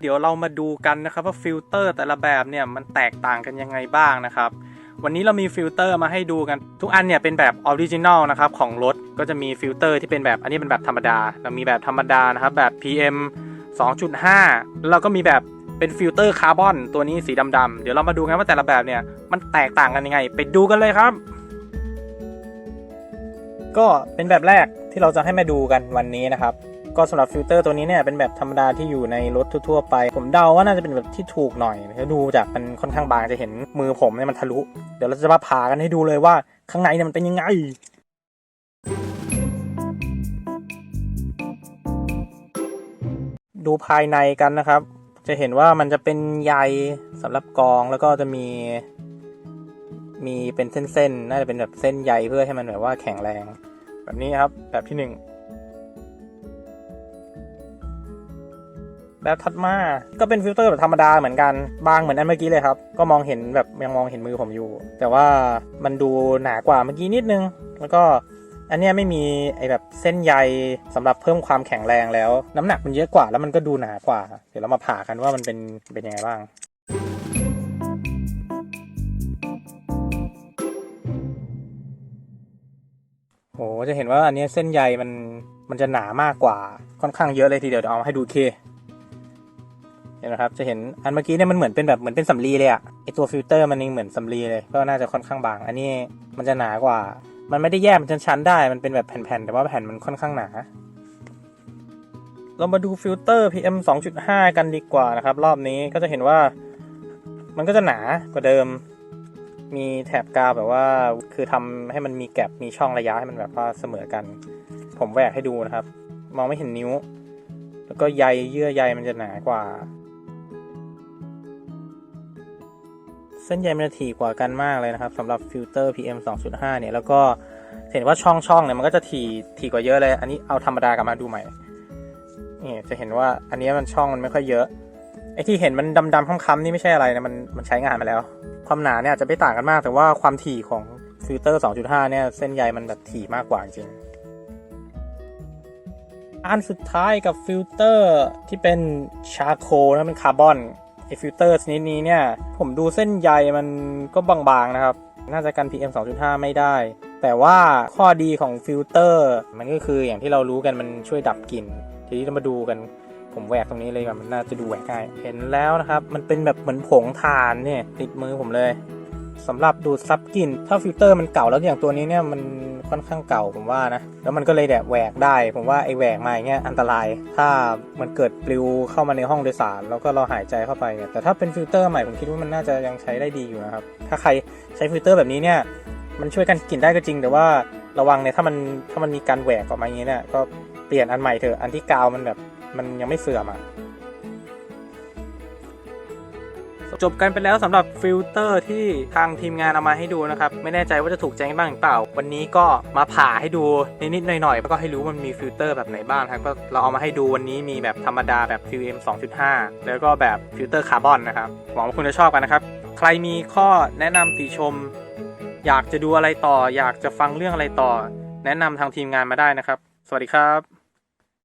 เดี๋ยวเรามาดูกันนะครับว่าฟิลเตอร์แต่ละแบบเนี่ยมันแตกต่างกันยังไงบ้างนะครับวันนี้เรามีฟิลเตอร์มาให้ดูกันทุกอันเนี่ยเป็นแบบออริจินอลนะครับของรถก็จะมีฟิลเตอร์ที่เป็นแบบอันนี้เป็นแบบธรรมดา เรามีแบบธรรมดานะครับแบบ PM 2.5 แล้วเราก็มีแบบเป็นฟิลเตอร์คาร์บอนตัวนี้สีดำๆเดี๋ยวเรามาดูกันว่าแต่ละแบบเนี่ยมันแตกต่างกันยังไง ไปดูกันเลยครับ ก็เป็นแบบแรกที่เราจะให้มาดูกันวันนี้นะครับ ก็สำหรับฟิลเตอร์ตัวนี้เนี่ยเป็นแบบธรรมดาที่อยู่ในรถทั่วๆไป ผมเดาว่าน่าจะเป็นแบบที่ถูกหน่อยถ้าดูจากมันค่อนข้างบางจะเห็นมือผมเนี่ยมันทะลุ เดี๋ยวเราจะมาผ่ากันให้ดูเลยว่าข้างในเนี่ยมันเป็นยังไงดูภายในกันนะครับ จะเห็นว่ามันจะเป็นใยสำหรับกองแล้วก็จะมี มีเป็นเส้นๆ น่าจะเป็นแบบเส้นใยเพื่อให้มันแบบว่าแข็งแรง แบบนี้ครับแบบที่หนึ่ง แบบถัดมา ก็เป็นฟิลเตอร์แบบธรรมดาเหมือนกัน บางเหมือนอันเมื่อกี้เลยครับ ก็มองเห็นแบบยังมองเห็นมือผมอยู่ แต่ว่ามันดูหนากว่าเมื่อกี้นิดนึง แล้วก็อันนี้ไม่มีไอแบบเส้นใยสำหรับเพิ่มความแข็งแรงแล้ว น้ำหนักมันเยอะกว่าแล้วมันก็ดูหนากว่า เดี๋ยวเรามาผ่ากันว่ามันเป็นเป็นยังไงบ้างโหจะเห็นว่าอันนี้เส้นใยมันมันจะหนามากกว่าค่อนข้างเยอะเลยทีเดียวเดี๋ยวเอามาให้ดูเค เห็นไหมครับ จะเห็นอันเมื่อกี้เนี่ยมันเหมือนเป็นแบบเหมือนเป็นสำลีเลยอะไอตัวฟิลเตอร์มันยังเหมือนสำลีเลย ก็น่าจะค่อนข้างบาง อันนี้มันจะหนากว่า มันไม่ได้แยกเป็นชั้นๆได้ มันเป็นแบบแผ่นๆ แต่ว่าแผ่นมันค่อนข้างหนา เรามาดูฟิลเตอร์ PM 2.5 กันดีกว่านะครับ รอบนี้ก็จะเห็นว่า มันก็จะหนากว่าเดิม มีแถบกาวแบบว่า คือทำให้มันมีแกลบมีช่องระยะให้มันแบบว่าเสมอกัน ผมแหวกให้ดูนะครับ มองไม่เห็นนิ้ว แล้วก็ใยเยื่อใยมันจะหนากว่า เส้นใยมันจะถี่กว่ากันมากเลยนะครับสำหรับฟิลเตอร์ PM 2.5 เนี่ย แล้วก็เห็นว่าช่องช่องเนี่ยมันก็จะถี่ถี่กว่าเยอะเลย อันนี้เอาธรรมดากลับมาดูใหม่นี่จะเห็นว่าอันนี้มันช่องมันไม่ค่อยเยอะไอ้ที่เห็นมันดำๆค้ำๆนี่ไม่ใช่อะไรนะมันมันใช้งานมาแล้ว ความหนาเนี่ยอาจจะไม่ต่างกันมาก แต่ว่าความถี่ของฟิลเตอร์ 2.5 เนี่ยเส้นใยมันแบบถี่มากกว่าจริงอันสุดท้ายกับฟิลเตอร์ที่เป็นชาโคนะเป็นคาร์บอน ไอฟิลเตอร์ชนิดนี้เนี่ย ผมดูเส้นใยมันก็บางๆนะครับ น่าจะกัน PM 2.5 ไม่ได้ แต่ว่าข้อดีของฟิลเตอร์มันก็คืออย่างที่เรารู้กันมันช่วยดับกลิ่น ทีนี้เรามาดูกันผมแหวกตรงนี้เลยว่ามันน่าจะดูแหวกง่ายเห็นแล้วนะครับ มันเป็นแบบเหมือนผงถ่านเนี่ยติดมือผมเลย สำหรับดูดซับกลิ่นถ้าฟิลเตอร์มันเก่าแล้วอย่างตัวนี้เนี่ยมันค่อนข้างเก่าผมว่านะแล้วมันก็เลยแบบแหวกได้ ผมว่าไอ้แหวกมาอย่างเงี้ยอันตราย ถ้ามันเกิดปลิวเข้ามาในห้องโดยสาร แล้วก็เราหายใจเข้าไปเนี่ยแต่ถ้าเป็นฟิลเตอร์ใหม่ผมคิดว่ามันน่าจะยังใช้ได้ดีอยู่นะครับถ้าใครใช้ฟิลเตอร์แบบนี้เนี่ยมันช่วยกันกลิ่นได้ก็จริง แต่ว่าระวังเนี่ยถ้ามันถ้ามันมีการแหวกออกมาอย่างนี้เนี่ยก็เปลี่ยนอันใหม่เถอะอันที่กาวมันแบบมันยังไม่เสื่อมอะ จบกันไปแล้วสำหรับฟิลเตอร์ที่ทางทีมงานเอามาให้ดูนะครับ ไม่แน่ใจว่าจะถูกใจบ้างหรือเปล่า วันนี้ก็มาผ่าให้ดูนิดๆหน่อยๆแล้วก็ให้รู้มันมีฟิลเตอร์แบบไหนบ้างครับก็เราเอามาให้ดูวันนี้มีแบบธรรมดาแบบ PM 2.5แล้วก็แบบฟิลเตอร์คาร์บอนนะครับหวังว่าคุณจะชอบกันนะครับ ใครมีข้อแนะนำติชม อยากจะดูอะไรต่อ อยากจะฟังเรื่องอะไรต่อ แนะนำทางทีมงานมาได้นะครับ สวัสดีครับ